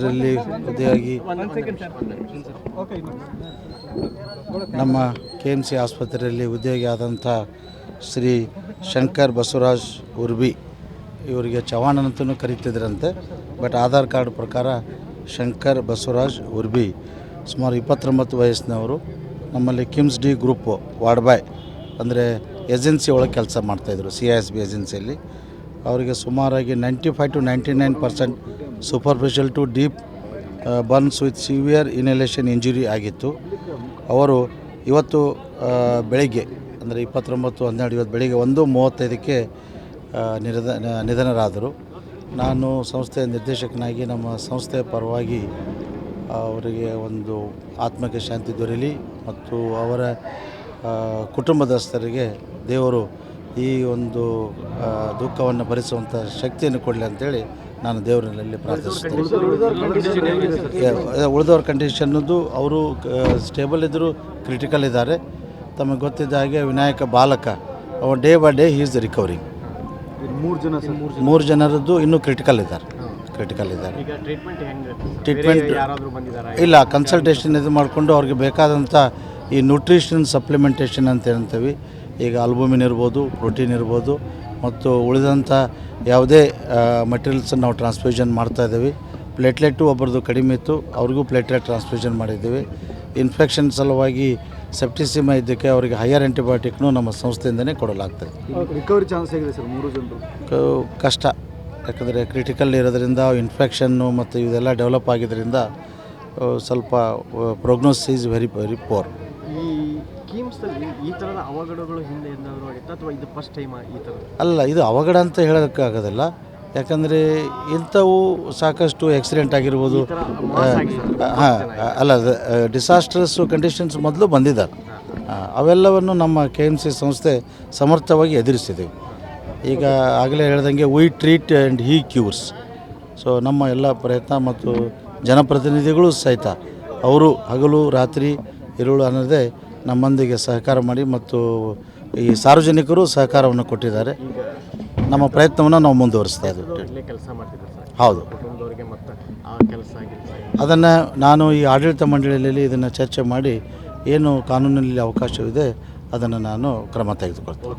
ಇದರಲ್ಲಿ ಉದಯಾಗಿ ನಮ್ಮ K M C ಆಸ್ಪತ್ರೆಯಲ್ಲಿ ಉದ್ಯೋಗಿ ಆದಂಥ ಶ್ರೀ ಶಂಕರ್ ಬಸವರಾಜ್ ಉರ್ಬಿ ಇವರಿಗೆ ಚವಾಣ್ ಅಂತಲೂ ಕರೀತಿದ್ರಂತೆ, ಬಟ್ ಆಧಾರ್ ಕಾರ್ಡ್ ಪ್ರಕಾರ ಶಂಕರ್ ಬಸವರಾಜ್ ಉರ್ಬಿ ಸುಮಾರು ಇಪ್ಪತ್ತೊಂಬತ್ತು ವಯಸ್ಸಿನವರು ನಮ್ಮಲ್ಲಿ ಕಿಮ್ಸ್ ಡಿ ಗ್ರೂಪು ವಾಡ್ಬಾಯ್ ಅಂದರೆ ಏಜೆನ್ಸಿ ಒಳಗೆ ಕೆಲಸ ಮಾಡ್ತಾಯಿದ್ರು ಸಿ ಎಸ್ ಬಿ ಏಜೆನ್ಸಿಯಲ್ಲಿ. ಅವರಿಗೆ ಸುಮಾರಾಗಿ ninety five to ninety nine percent superficial to deep burns with severe inhalation injury ಆಗಿತ್ತು. ಅವರು ಇವತ್ತು ಬೆಳಿಗ್ಗೆ, ಅಂದರೆ ಇಪ್ಪತ್ತೊಂಬತ್ತು, ಹನ್ನೆರಡು, ಇವತ್ತು ಬೆಳಿಗ್ಗೆ ಒಂದು ಮೂವತ್ತೈದಕ್ಕೆ ನಿರದ ನಿಧನರಾದರು. ನಾನು ಸಂಸ್ಥೆಯ ನಿರ್ದೇಶಕನಾಗಿ, ನಮ್ಮ ಸಂಸ್ಥೆಯ ಪರವಾಗಿ, ಅವರಿಗೆ ಒಂದು ಆತ್ಮಕ್ಕೆ ಶಾಂತಿ ದೊರೆಯಲಿ ಮತ್ತು ಅವರ ಕುಟುಂಬದಸ್ಥರಿಗೆ ದೇವರು ಈ ಒಂದು ದುಃಖವನ್ನು ಭರಿಸುವಂಥ ಶಕ್ತಿಯನ್ನು ಕೊಡಲಿ ಅಂತೇಳಿ ನಾನು ದೇವರಲ್ಲಿ ಪ್ರಾರ್ಥಿಸುತ್ತೇನೆ. ಉಳಿದವ್ರ ಕಂಡೀಷನ್ನದು ಅವರು ಸ್ಟೇಬಲ್ ಇದ್ದರು ಕ್ರಿಟಿಕಲ್ ಇದ್ದಾರೆ. ತಮಗೆ ಗೊತ್ತಿದ್ದ ಹಾಗೆ ವಿನಾಯಕ ಬಾಲಕ ಅವ day by day he is recovering ಮೂರು ಜನ ಸರ್. ಮೂರು ಜನರದ್ದು ಇನ್ನೂ ಕ್ರಿಟಿಕಲ್ ಇದ್ದಾರೆ. ಕ್ರಿಟಿಕಲ್ ಇದ್ದಾರೆ. ಈಗ ಟ್ರೀಟ್ಮೆಂಟ್ ಇಲ್ಲ ಕನ್ಸಲ್ಟೇಷನ್ ಇದು ಮಾಡಿಕೊಂಡು ಅವ್ರಿಗೆ ಬೇಕಾದಂಥ ಈ ನ್ಯೂಟ್ರಿಷನ್ ಸಪ್ಲಿಮೆಂಟೇಷನ್ ಅಂತ ಹೇಳ್ತೀವಿ. ಈಗ ಅಲ್ಬುಮಿನ್ ಇರ್ಬೋದು ಪ್ರೋಟೀನ್ ಇರ್ಬೋದು ಮತ್ತು ಉಳಿದಂಥ ಯಾವುದೇ ಮಟೀರಿಯಲ್ಸನ್ನು ನಾವು ಟ್ರಾನ್ಸ್ಫ್ಯೂಷನ್ ಮಾಡ್ತಾ ಇದ್ದೀವಿ. ಪ್ಲೇಟ್ಲೆಟು ಒಬ್ಬರದು ಕಡಿಮೆ ಇತ್ತು ಅವ್ರಿಗೂ ಪ್ಲೇಟ್ಲೆಟ್ ಟ್ರಾನ್ಸ್ಫ್ಯೂಷನ್ ಮಾಡಿದ್ದೀವಿ. ಇನ್ಫೆಕ್ಷನ್ ಸಲುವಾಗಿ ಸೆಪ್ಟಿಸಿಮ ಇದ್ದಕ್ಕೆ ಅವರಿಗೆ ಹೈಯರ್ ಆ್ಯಂಟಿಬಯೋಟಿಕ್ನು ನಮ್ಮ ಸಂಸ್ಥೆಯಿಂದನೇ ಕೊಡಲಾಗ್ತದೆ. ರಿಕವರಿ ಚಾನ್ಸ್ ಹೇಗಿದೆ ಸರ್ ಮೂರು ಜನರು? ಕಷ್ಟ. ಯಾಕಂದರೆ ಕ್ರಿಟಿಕಲ್ ಇರೋದ್ರಿಂದ ಇನ್ಫೆಕ್ಷನ್ನು ಮತ್ತು ಇದೆಲ್ಲ ಡೆವಲಪ್ ಆಗಿದ್ದರಿಂದ ಸ್ವಲ್ಪ prognosis is very very poor ಈ ತರದ ಥರದ ಅವಘಡಗಳು ಹಿಂದೆ ಎಂದಾದರೂ ಆಗಿತ್ತಾ ಅಥವಾ ಇದು ಫಸ್ಟ್ ಟೈಮ್ ಈ ಥರ ಅಲ್ಲ ಇದು ಅವಘಡ ಅಂತ ಹೇಳೋಕ್ಕಾಗೋದಿಲ್ಲ. ಯಾಕಂದರೆ ಇಂಥವು ಸಾಕಷ್ಟು ಆಕ್ಸಿಡೆಂಟ್ ಆಗಿರ್ಬೋದು. ಹಾಂ ಅಲ್ಲ ಡಿಸಾಸ್ಟ್ರಸ್ ಕಂಡೀಷನ್ಸ್ ಮೊದಲು ಬಂದಿದ್ದಾರೆ ಅವೆಲ್ಲವನ್ನು ನಮ್ಮ ಕೆ ಎಂ ಸಿ ಸಂಸ್ಥೆ ಸಮರ್ಥವಾಗಿ ಎದುರಿಸಿದ್ದೀವಿ ಈಗ ಆಗಲೇ ಹೇಳ್ದಂಗೆ we treat and he cures so ನಮ್ಮ ಎಲ್ಲ ಪ್ರಯತ್ನ ಮತ್ತು ಜನಪ್ರತಿನಿಧಿಗಳು ಸಹಿತ ಅವರು ಹಗಲು ರಾತ್ರಿ ಇರುಳು ಅನ್ನೋದೇ ನಮ್ಮೊಂದಿಗೆ ಸಹಕಾರ ಮಾಡಿ ಮತ್ತು ಈ ಸಾರ್ವಜನಿಕರು ಸಹಕಾರವನ್ನು ಕೊಟ್ಟಿದ್ದಾರೆ. ನಮ್ಮ ಪ್ರಯತ್ನವನ್ನು ನಾವು ಮುಂದುವರಿಸ್ತಾ ಇದ್ದೀವಿ. ಹೌದು. ಅದನ್ನು ನಾನು ಈ ಆಡಳಿತ ಮಂಡಳಿಯಲ್ಲಿ ಇದನ್ನು ಚರ್ಚೆ ಮಾಡಿ ಏನು ಕಾನೂನಿನಲ್ಲಿ ಅವಕಾಶವಿದೆ ಅದನ್ನು ನಾನು ಕ್ರಮ ತೆಗೆದುಕೊಳ್ತೀನಿ.